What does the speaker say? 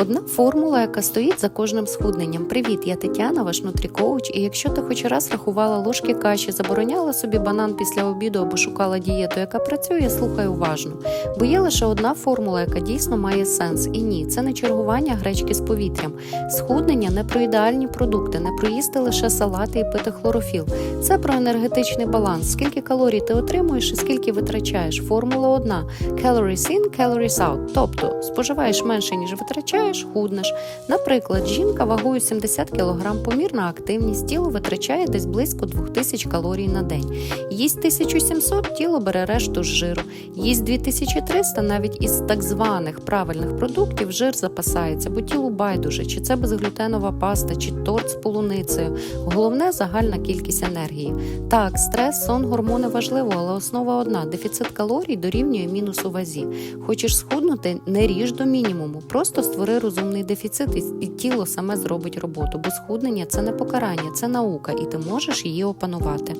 Одна формула, яка стоїть за кожним схудненням. Привіт, я Тетяна, ваш нутрікоуч. І якщо ти хоч раз рахувала ложки каші, забороняла собі банан після обіду або шукала дієту, яка працює, слухай уважно. Бо є лише одна формула, яка дійсно має сенс. І ні, це не чергування гречки з повітрям. Схуднення не про ідеальні продукти, не про їсти лише салати і пити хлорофіл. Це про енергетичний баланс. Скільки калорій ти отримуєш і скільки витрачаєш. Формула одна: calories in, calories out. Тобто споживаєш менше, ніж витрачаєш, худнеш. Наприклад, жінка вагою 70 кг, помірна активність, тіло витрачає десь близько 2000 калорій на день. Їсть 1700, тіло бере решту з жиру. Їсть 2300, навіть із так званих правильних продуктів жир запасається, бо тілу байдуже, чи це безглютенова паста, чи торт з полуницею. Головне загальна кількість енергії. Так, стрес, сон, гормони важливо, але основа одна: дефіцит калорій дорівнює мінус у вазі. Хочеш схуднути, не ріж до мінімуму, просто створи розумний дефіцит, і- тіло саме зробить роботу. Бо схуднення це не покарання, це наука, і ти можеш її опанувати.